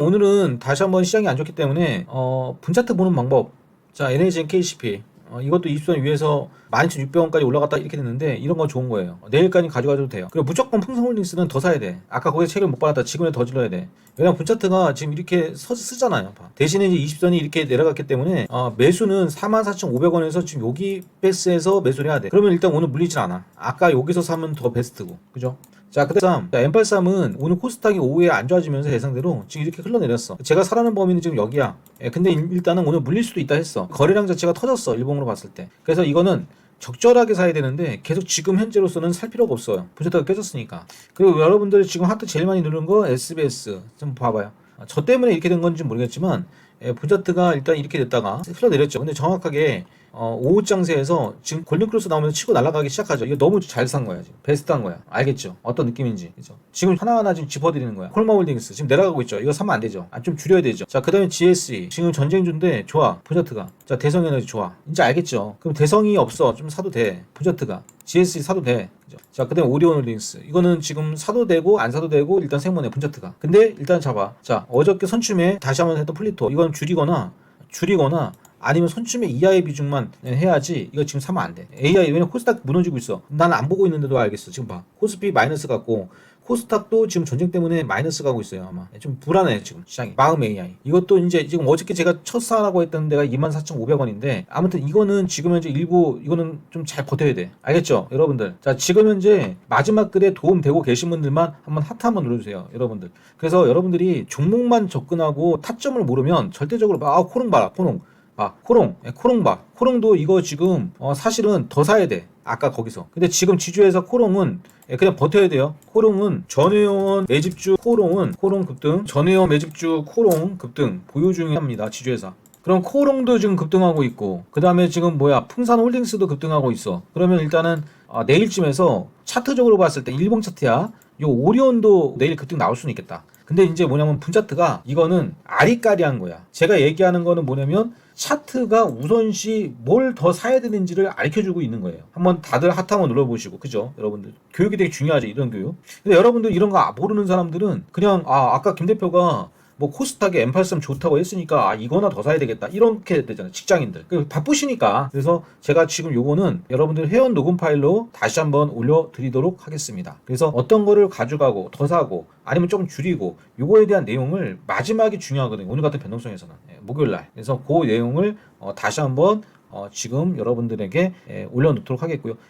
오늘은 다시 한번 시장이 안 좋기 때문에 어, 분차트 보는 방법. 자, NHN KCP. 어, 이것도 20선 위에서 12,600원까지 올라갔다 이렇게 됐는데 이런 건 좋은 거예요. 내일까지 가져가도 돼요. 그리고 무조건 풍성홀딩스는 더 사야 돼. 아까 거기서 책을 못 받았다 지금에 더 질러야 돼. 왜냐면 분차트가 지금 이렇게 서, 쓰잖아요. 봐. 대신에 이제 20선이 이렇게 내려갔기 때문에 어, 매수는 44,500원에서 지금 여기 베스에서 매수를 해야 돼. 그러면 일단 오늘 물리질 않아. 아까 여기서 사면 더 베스트고. 그죠? 자, 그다음 M83은 오늘 코스닥이 오후에 안 좋아지면서 예상대로 지금 이렇게 흘러내렸어. 제가 사라는 범위는 지금 여기야. 예, 근데 일- 일단은 오늘 물릴 수도 있다 했어. 거래량 자체가 터졌어. 일봉으로 봤을 때. 그래서 이거는 적절하게 사야 되는데 계속 지금 현재로서는 살 필요가 없어요. 부채타가 깨졌으니까. 그리고 여러분들 지금 하트 제일 많이 누른 거 SBS 좀 봐봐요. 아, 저 때문에 이렇게 된 건지 모르겠지만 예, 분자트가 일단 이렇게 됐다가 흘러내렸죠. 근데 정확하게 어, 오후 장세에서 지금 골든크로스 나오면서 치고 날아가기 시작하죠. 이거 너무 잘 산 거야 지금. 베스트한 거야. 알겠죠? 어떤 느낌인지. 그죠? 지금 하나하나 지금 짚어드리는 거야. 콜마 홀딩스 지금 내려가고 있죠. 이거 사면 안 되죠. 아, 좀 줄여야 되죠. 자, 그 다음에 GSE. 지금 전쟁 중인데 좋아. 프로젝트가. 자, 대성 에너지 좋아. 이제 알겠죠? 그럼 대성이 없어. 좀 사도 돼. 프로젝트가. GSE 사도 돼. 그죠? 자, 그 다음에 오리온홀딩스. 이거는 지금 사도 되고 안 사도 되고 일단 생문에 분자트가. 근데 일단 잡아. 자, 어저께 선춤에 다시 한번 했던 플리토. 이건 줄이거나 줄이거나 아니면 선춤의 이하의 비중만 해야지 이거 지금 사면 안 돼. AI 왜냐면 코스닥 무너지고 있어. 나는 안 보고 있는데도 알겠어. 지금 봐. 코스피 마이너스 같고 코스닥도 지금 전쟁 때문에 마이너스 가고 있어요 아마. 좀 불안해 지금 시장이. 마음 AI 이것도 이제 지금 어저께 제가 첫 사라고 했던 데가 24,500원인데 아무튼 이거는 지금 현재 일부 이거는 좀 잘 버텨야 돼. 알겠죠 여러분들? 자 지금 현재 마지막 글에 도움 되고 계신 분들만 한번 하트 한번 눌러주세요 여러분들. 그래서 여러분들이 종목만 접근하고 타점을 모르면 절대적으로 아 코롱 봐라 코롱. 아, 코롱, 예, 코롱 봐. 코롱도 이거 지금 어, 사실은 더 사야 돼. 아까 거기서. 근데 지금 지주에서 코롱은 예, 그냥 버텨야 돼요. 코롱은 전회원 매집주 코롱은 코롱 급등, 전회원 매집주 코롱 급등 보유 중입니다. 지주회사. 그럼 코롱도 지금 급등하고 있고, 그 다음에 지금 뭐야 풍산 홀딩스도 급등하고 있어. 그러면 일단은 아, 내일쯤에서 차트적으로 봤을 때 일봉 차트야. 요 오리온도 내일 급등 나올 수는 있겠다. 근데 이제 뭐냐면 분차트가 이거는 아리까리한 거야. 제가 얘기하는 거는 뭐냐면 차트가 우선시 뭘 더 사야 되는지를 알려주고 있는 거예요. 한번 다들 하트 한번 눌러보시고 그죠? 여러분들 교육이 되게 중요하죠 이런 교육. 근데 여러분들 이런 거 모르는 사람들은 그냥 아 아까 김 대표가 뭐 코스닥에 M83 좋다고 했으니까 아 이거나 더 사야 되겠다. 이렇게 되잖아요 직장인들. 그 바쁘시니까. 그래서 제가 지금 요거는 여러분들 회원 녹음 파일로 다시 한번 올려드리도록 하겠습니다. 그래서 어떤 거를 가져가고 더 사고 아니면 조금 줄이고 요거에 대한 내용을 마지막이 중요하거든요. 오늘 같은 변동성에서는. 예, 목요일날. 그래서 그 내용을 어, 다시 한번 어, 지금 여러분들에게 예, 올려놓도록 하겠고요